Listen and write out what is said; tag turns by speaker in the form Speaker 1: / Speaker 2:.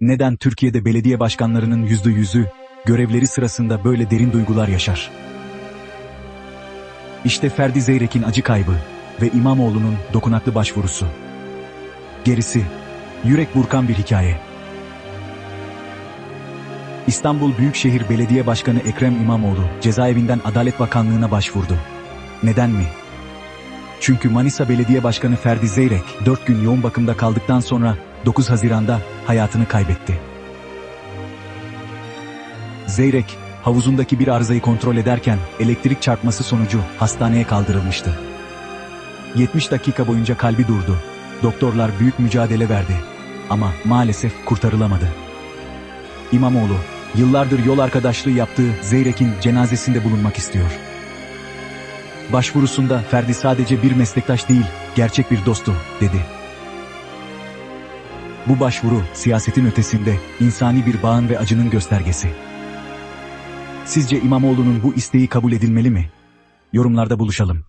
Speaker 1: Neden Türkiye'de belediye başkanlarının yüzde yüzü görevleri sırasında böyle derin duygular yaşar? İşte Ferdi Zeyrek'in acı kaybı ve İmamoğlu'nun dokunaklı başvurusu. Gerisi, yürek burkan bir hikaye. İstanbul Büyükşehir Belediye Başkanı Ekrem İmamoğlu cezaevinden Adalet Bakanlığı'na başvurdu. Neden mi? Çünkü Manisa Belediye Başkanı Ferdi Zeyrek 4 gün yoğun bakımda kaldıktan sonra 9 Haziran'da hayatını kaybetti. Zeyrek, havuzundaki bir arızayı kontrol ederken elektrik çarpması sonucu hastaneye kaldırılmıştı. 70 dakika boyunca kalbi durdu. Doktorlar büyük mücadele verdi. Ama maalesef kurtarılamadı. İmamoğlu, yıllardır yol arkadaşlığı yaptığı Zeyrek'in cenazesinde bulunmak istiyor. Başvurusunda Ferdi sadece bir meslektaş değil, gerçek bir dostu, dedi. Bu başvuru siyasetin ötesinde insani bir bağın ve acının göstergesi. Sizce İmamoğlu'nun bu isteği kabul edilmeli mi? Yorumlarda buluşalım.